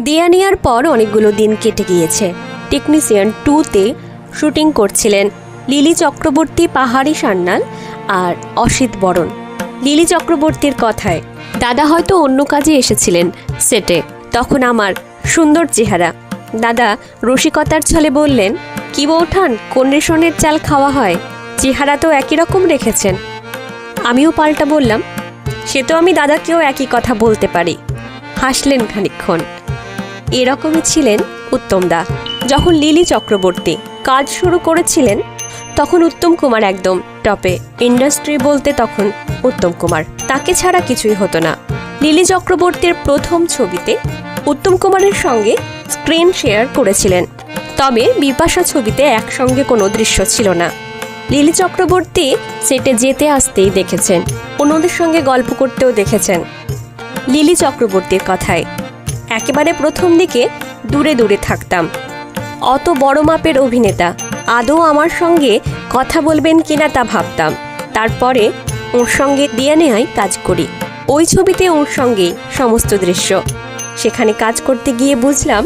দিয়া নেওয়ার পর অনেকগুলো দিন কেটে গিয়েছে। টেকনিশিয়ান টুতে শুটিং করছিলেন লিলি চক্রবর্তী, পাহাড়ি সান্যাল আর অসিত বরণ। লিলি চক্রবর্তীর কথায়, দাদা হয়তো অন্য কাজে এসেছিলেন সেটে, তখন আমার সুন্দর চেহারা। দাদা রসিকতার ছলে বললেন, কি বৌঠান কোন রেশনের চাল খাওয়া হয়? চেহারা তো একই রকম রেখেছেন। আমিও পাল্টা বললাম, সে তো আমি দাদাকেও একই কথা বলতে পারি। হাসলেন খানিকক্ষণ। এরকমই ছিলেন উত্তম দা যখন লিলি চক্রবর্তী কাজ শুরু করেছিলেন, তখন উত্তম কুমার একদম টপে। ইন্ডাস্ট্রি বলতে তখন উত্তম কুমার। তাকে ছাড়া কিছুই হতো না। লিলি চক্রবর্তীর প্রথম ছবিতে উত্তম কুমারের সঙ্গে স্ক্রিন শেয়ার করেছিলেন। তবে বিপাশা ছবিতে একসঙ্গে কোনো দৃশ্য ছিল না। লিলি চক্রবর্তী সেটে যেতে আসতেই দেখেছেন। অন্যদের সঙ্গে গল্প করতেও দেখেছেন। লিলি চক্রবর্তীর কথায় একেবারে প্রথম দিকে দূরে দূরে থাকতাম। অত বড় মাপের অভিনেতা, আদৌ আমার সঙ্গে কথা বলবেন কিনা তা ভাবতাম। তারপরে ওর সঙ্গে দিয়ে নেয় কাজ করি। ওই ছবিতে ওর সঙ্গে সমস্ত দৃশ্য। সেখানে কাজ করতে গিয়ে বুঝলাম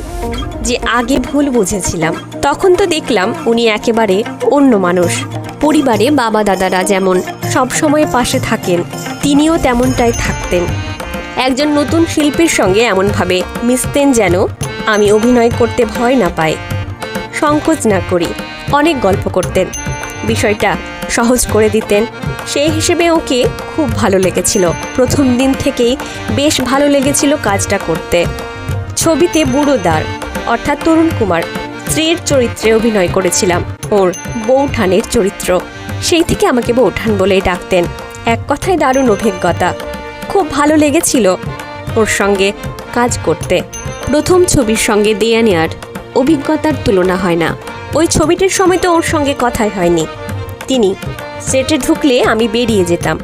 যে আগে ভুল বুঝেছিলাম। তখন তো দেখলাম উনি একেবারে অন্য মানুষ। পরিবারে বাবা দাদারা যেমন সব সময় পাশে থাকেন, তিনিও তেমনটাই থাকতেন। একজন নতুন শিল্পীর সঙ্গে এমনভাবে মিশতেন যেন আমি অভিনয় করতে ভয় না পাই। সংকোচ না করি। অনেক গল্প করতেন। বিষয়টা সহজ করে দিতেন। সেই হিসেবে ওকে খুব ভালো লেগেছিল। প্রথম দিন থেকেই বেশ ভালো লেগেছিল কাজটা করতে। ছবিতে বুড়োদার, অর্থাৎ তরুণ কুমার, স্ত্রীর চরিত্রে অভিনয় করেছিলাম। ওর বৌঠানের চরিত্র। সেই থেকে আমাকে বৌঠান বলেই ডাকতেন। এক কথায় দারুণ অভিজ্ঞতা। খুব ভালো লেগেছিল ওর সঙ্গে কাজ করতে। প্রথম ছবির সঙ্গে দেয়া নেয়ার অভিজ্ঞতার তুলনা হয় না। ওই ছবিটির সময় তো ওর সঙ্গে কথাই হয়নি। তিনি সেটে ঢুকলে আমি বেরিয়ে যেতাম।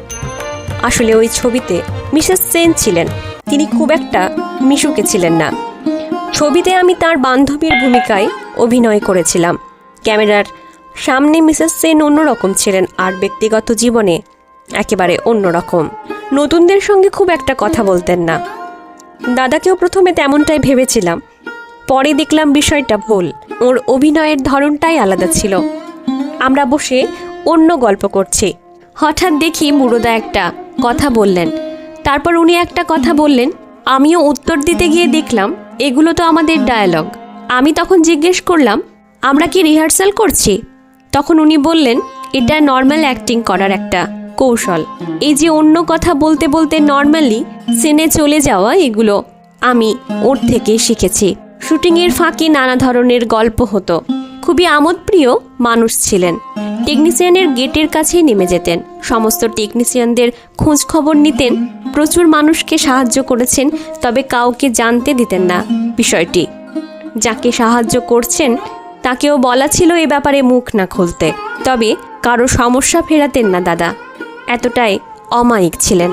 আসলে ওই ছবিতে মিসেস সেন ছিলেন। তিনি খুব একটা মিশুকে ছিলেন না। ছবিতে আমি তার বান্ধবীর ভূমিকায় অভিনয় করেছিলাম। ক্যামেরার সামনে মিসেস সেন অন্যরকম ছিলেন আর ব্যক্তিগত জীবনে একেবারে অন্যরকম। নতুনদের সঙ্গে খুব একটা কথা বলতেন না। দাদাকেও প্রথমে তেমনটাই ভেবেছিলাম, পরে দেখলাম বিষয়টা ভুল, ওর অভিনয়ের ধরনটাই আলাদা ছিল। আমরা বসে অন্য গল্প করছি। হঠাৎ দেখি মুরুদা একটা কথা বললেন। তারপর উনি একটা কথা বললেন, আমিও উত্তর দিতে গিয়ে দেখলাম, এগুলো তো আমাদের ডায়ালগ আমি তখন জিজ্ঞেস করলাম, আমরা কি রিহার্সাল করছি? তখন উনি বললেন, এটা নর্মাল অ্যাক্টিং করার একটা। কৌশল। এই যে অন্য কথা বলতে বলতে নর্মালি সিনে চলে যাওয়া এগুলো আমি ওর থেকে শিখেছি। শুটিংয়ের ফাঁকে নানা ধরনের গল্প হতো। খুবই আমোদপ্রিয় মানুষ ছিলেন। টেকনিশিয়ানের গেটের কাছেই নেমে যেতেন। সমস্ত টেকনিশিয়ানদের খোঁজ খবর নিতেন। প্রচুর মানুষকে সাহায্য করেছেন, তবে কাউকে জানতে দিতেন না বিষয়টি। যাকে সাহায্য করছেন, তাকেও বলা ছিল এ ব্যাপারে মুখ না খুলতে। তবে কারও সমস্যা ফেরাতেন না দাদা। এতটাই অমায়িক ছিলেন।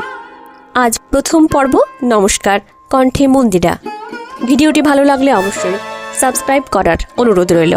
আজ প্রথম পর্ব, নমস্কার, কণ্ঠে মন্দিরা। ভিডিওটি ভালো লাগলে অবশ্যই সাবস্ক্রাইব করার অনুরোধ রইল।